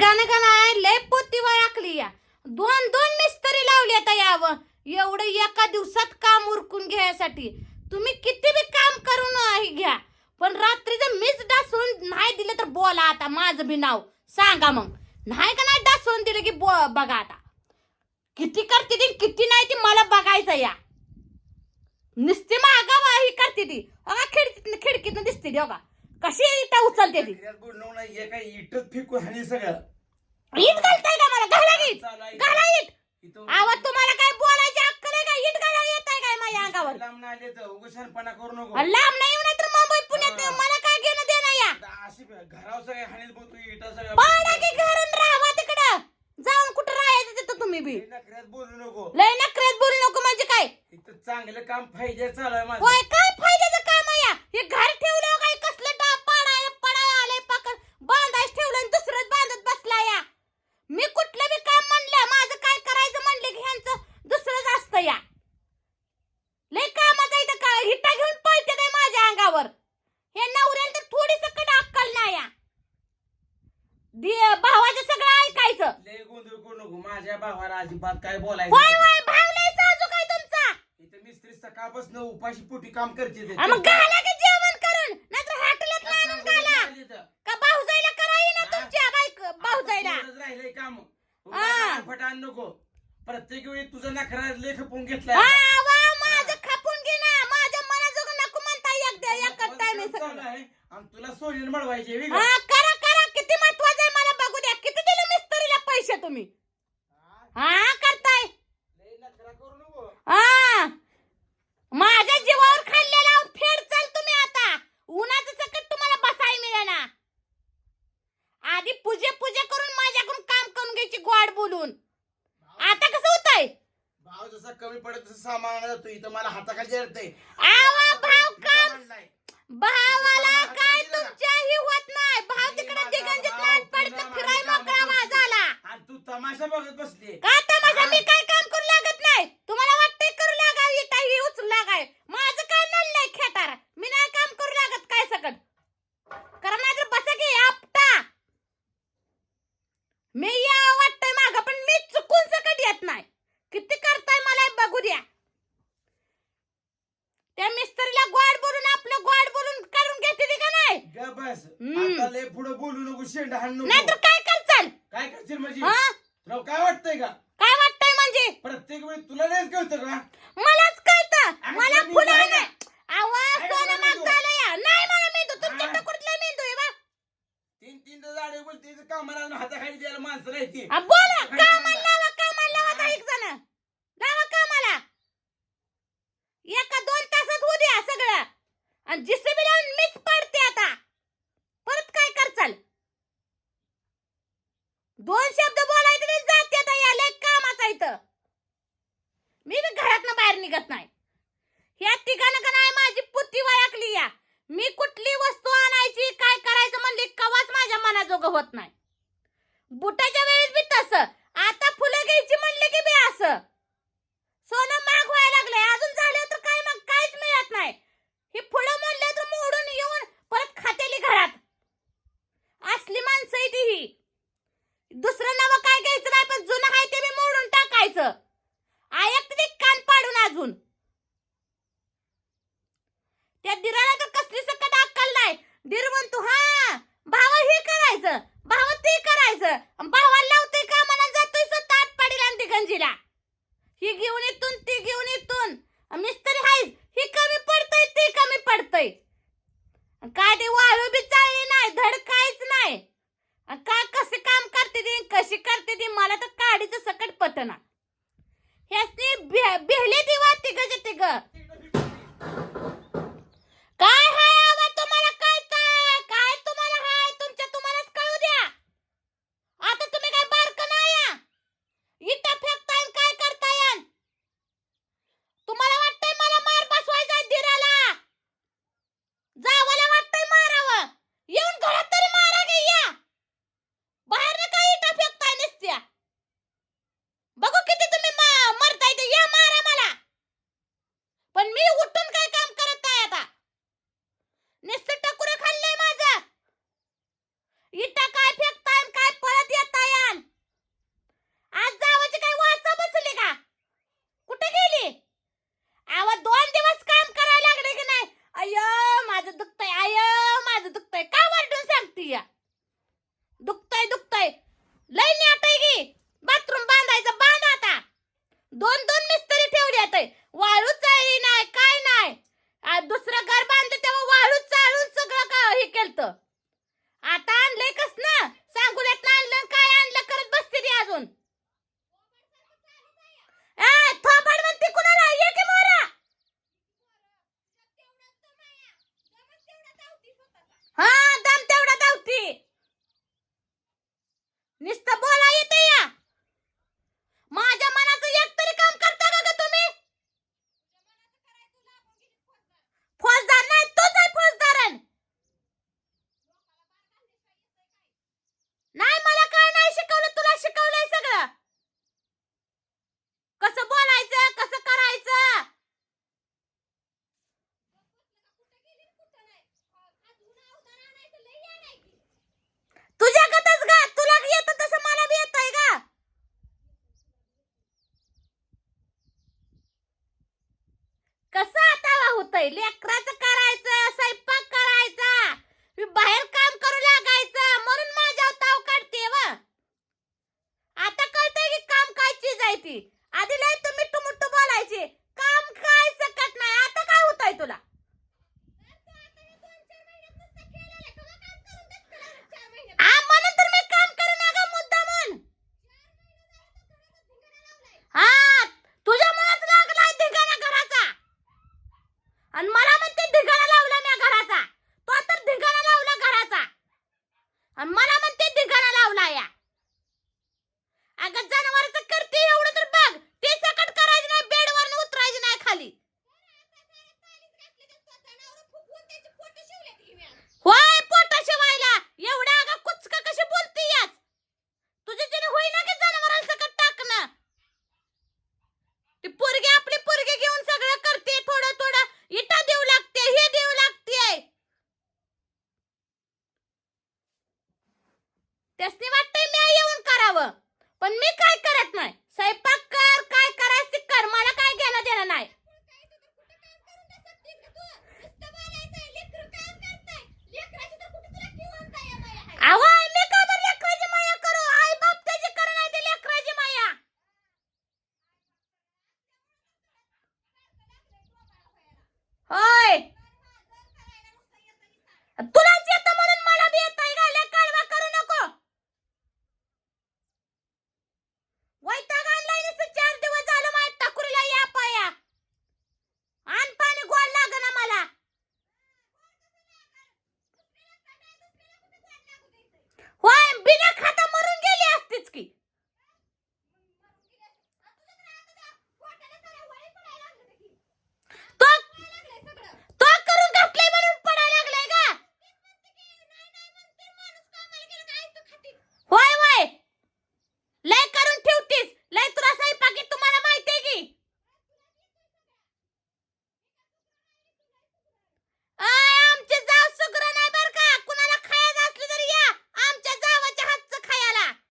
गाणं का नाही लय पोती वळाकली या. दोन दोन मिस्त्री लावली आता यावं. एवढं एका दिवसात काम उरकून घ्यायसाठी. तुम्ही किती बी काम करून घ्या. पण रात्रीचं मीच डासून नाही दिलं तर बोला आता माझं बी नाव. सांगा मग. नाही का नाही डासून दिलं की बो बघा आता. किती करते ती किती नाही ती मला बघायचं या. नुसती मागा ही करते ती. अगा खिडकीत खिडकीतनं दिसते ती हो बघा कशी इटा उचलते ती? बोलणं नाही हे काय इटच फेकून हानी सगळं ईट घालताय का मला? घाला ईट आहे. घाला ईट इथं आवाज तुम्हाला काय बोलायची अक्कल आहे का? ईट घाला येत आहे काय माझ्या अंगावर? लांब नाही आले तर उगाच शहाणपणा करू नको. लांब नाही येऊ तर मुंबई पुण्यात. मला काय घेणं देणं या? अशी हानीत इटा सगळं. पाडा की घरून राहा तिकडं. जाऊन कुठं राहायचं तिथं तुम्ही बी? नखऱ्यात बोलू नको. लय बोलू नको म्हणजे काय? इथं चांगलं काम फायदे चालू आहे माझं. होय काय फायद्याचं काम आहे या. हे घर ठेवलं काय कसलं डाब पाडाय पडाय आलंय पाकड बांधायच ठेवलं आणि दुसरंच बांधत बसला या मी कुठलं बी काम म्हणलं माझं काय करायचं म्हणलं की ह्यांचं दुसरंच असतं या लय कामाचं इथं का हिट्टा घेऊन पळते काय माझ्या अंगावर हे नवऱ्याला तर थोडी सकट अक्कल नाही या दे- भावाचं सगळं ऐकायचं लय गोंधळ करू नको माझ्या भावाला अजिबात काय बोलायचं होय. होय काय तुमचा? इथं मिस्त्री सकाळपासून उपाशी पोटी काम करते ते. आ, मग घाला की जेवण करून. नाहीतर हॉटेलात काय आणून सांगू घाला. नाही इथं. का भाऊजाईला कराई ना? तुमच्या बाईक भाऊजाईला? आता तेवढंच राहिलंय काम. हा. फटाण नको. प्रत्येक वेळी तुझा नखरा लय खपून घेतलाय हा वा माझं खापून घे ना माझ्या मनाजोग नको म्हणता आहे आणि तुला सोनेल मिळवायचे वेगळं. हा करा करा. किती महत्वाचं आहे मला बघू द्या. किती दिले मिस्त्रीला पैसे तुम्ही? हा, करताय. हा. माझ्या जीवावर खाल्लेला फेड चाल तुम्ही आता. उन्हाचं सकट तुम्हाला बसाय मिळेना आधी पूजे पूजे करून माझ्याकडून काम करून घ्यायची गोड बोलून. आता कसं होतंय? भाव जसा कमी पडत तसं सामान जातो. इथं मला हाताखाली येतंय आवा भाव काम म्हणलाय. भावाला काय तुमच्याही होत नाही भाव तिकडे दिगंजित नाट पडत फिराय मोकळा झाला आणि तू तमाशा बघत बसली. का तमाशा? मी काय काम करू लागत नाही? तुम्हाला वाटतंय करू लागाव? इटा ही उचलू लागाय माझं काय नल्लंय खेटार? मी नाही काम करू लागत काय सकट करा नाही तर बसा की आपटा. मी या वाटतंय माग पण मी चुकून सकट येत नाही. किती करताय मला बघू द्या. त्या मिस्त्रीला गोड बोलून आपलं गोड बोलून करून घेते का नाही? ग बस. हम्म. आता लय पुढे बोलू नको शेंड हाण नाहीतर नको काय करचाल? काय करशील म्हणजे? हा? तुला काय वाटतंय का? काय वाटतंय म्हणजे? प्रत्येक वेळी तुला नाहीच कळतं का? मलाच कळतं. मला तुम्ही फुलं नाही आवाज काय सोनं बोलतो? माग झालं या नाही मला मेंदू तुमच्या हा. टकुरीतला मेंदू आहे बा तीन तीन झाडे बोलते कामाला हाताखाली द्यायला माणसं राहते आ, बोला. होत नाही बुटाच्या लय वरडून दुखतय दुखतय. लय नाटय गी बाथरूम बांधायचं बांध आता. दोन दोन मिस्त्री ठेवली आता. वाळू चाळली नाही काय नाही. दुसरं घर बांधलं तेव्हा वाळू चाळून सगळं हे केलं आता आणले होय लेकराचं करायचं स्वयंपाक करायचा. मी बाहेर काम करू लागायचं. म्हणून माझ्या ताव काढते व. आता कळतंय की काम काय चीज आहे ती. आधी लय तुम्ही टुमुट्टू बोलायची. काम काय सकत नाही. आता काय होतंय तुला?